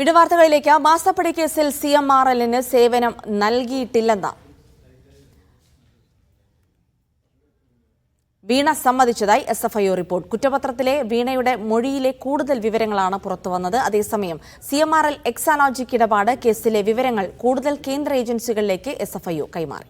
വിടുവാർത്തകളിലേക്ക് മാസപ്പടി കേസിൽ C M R എല്ലിന് സേവനം നൽകിയിട്ടില്ലെന്ന് വീണ സമ്മതിച്ചതായി എസ് എഫ് ഐ റിപ്പോർട്ട്. കുറ്റപത്രത്തിലെ വീണയുടെ മൊഴിയിലെ കൂടുതൽ വിവരങ്ങളാണ് പുറത്തുവന്നത്. അതേസമയം C M R L Exalogic ഇടപാട് കേസിലെ വിവരങ്ങൾ കൂടുതൽ കേന്ദ്ര ഏജൻസികളിലേക്ക് എസ് എഫ് ഐ കൈമാറി.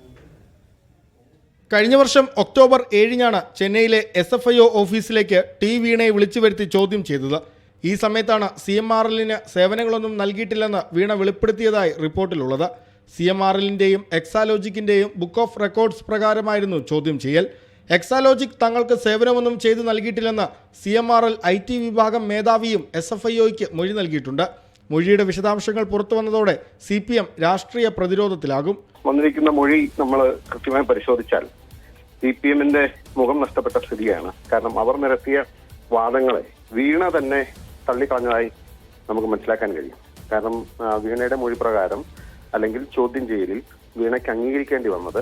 കഴിഞ്ഞ വർഷം ഒക്ടോബർ ഏഴിനാണ് ചെന്നൈയിലെ എസ് എഫ് ഐ ഒ ഓഫീസിലേക്ക് ടി വീണയെ വിളിച്ചു വരുത്തി ചോദ്യം ചെയ്തത്. ഈ സമയത്താണ് സി എം ആർ എല്ലിന് സേവനങ്ങളൊന്നും നൽകിയിട്ടില്ലെന്ന് വീണ വെളിപ്പെടുത്തിയതായി റിപ്പോർട്ടിലുള്ളത്. സി എം ആർ എല്ലിന്റെയും എക്സാലോജിക്കിന്റെയും ബുക്ക് ഓഫ് റെക്കോർഡ്സ് പ്രകാരമായിരുന്നു ചോദ്യം ചെയ്യൽ. എക്സാലോജിക് തങ്ങൾക്ക് സേവനമൊന്നും ചെയ്തു നൽകിയിട്ടില്ലെന്ന് C M R L I T വിഭാഗം മേധാവിയും എസ് എഫ് ഐ ഒയ്ക്ക് മൊഴി നൽകിയിട്ടുണ്ട്. മൊഴിയുടെ വിശദാംശങ്ങൾ പുറത്തു വന്നതോടെ സി പി എം രാഷ്ട്രീയ പ്രതിരോധത്തിലാകും. വന്നിരിക്കുന്ന മൊഴി നമ്മൾ കൃത്യമായി പരിശോധിച്ചാൽ സി പി എമ്മിന്റെ മുഖം നഷ്ടപ്പെട്ട സ്ഥിതിയാണ്. കാരണം അവർ നിരത്തിയ വാദങ്ങളെ വീണ തന്നെ തള്ളിക്കളഞ്ഞതായി നമുക്ക് മനസ്സിലാക്കാൻ കഴിയും. കാരണം വീണയുടെ മൊഴി പ്രകാരം അല്ലെങ്കിൽ ചോദ്യം ചെയ്യലിൽ വീണയ്ക്ക് അംഗീകരിക്കേണ്ടി വന്നത്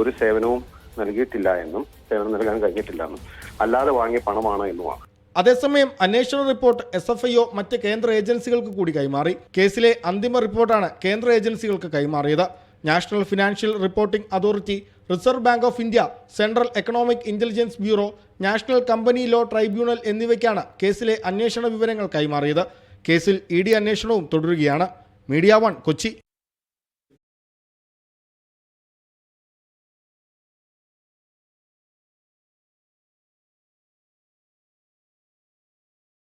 ഒരു സേവനവും നൽകിയിട്ടില്ല എന്നും സേവനം നൽകാൻ കഴിഞ്ഞിട്ടില്ല എന്നും. അല്ലാതെ വാങ്ങിയ പണമാണ് എന്നുമാണ്. അതേസമയം അന്വേഷണ റിപ്പോർട്ട് എസ് എഫ് ഐഒ മറ്റ് കേന്ദ്ര ഏജൻസികൾക്ക് കൂടി കൈമാറി. കേസിലെ അന്തിമ റിപ്പോർട്ടാണ് കേന്ദ്ര ഏജൻസികൾക്ക് കൈമാറിയത്. National Financial Reporting Authority Reserve Bank of India Central Economic Intelligence Bureau National Company Law Tribunal എന്നിവയ്ക്കാണ് കേസിലെ അന്വേഷണ വിവരങ്ങൾ കൈമാറിയത്. കേസിൽ ഇ ഡി അന്വേഷണവും തുടരുകയാണ്. Media One Kochi.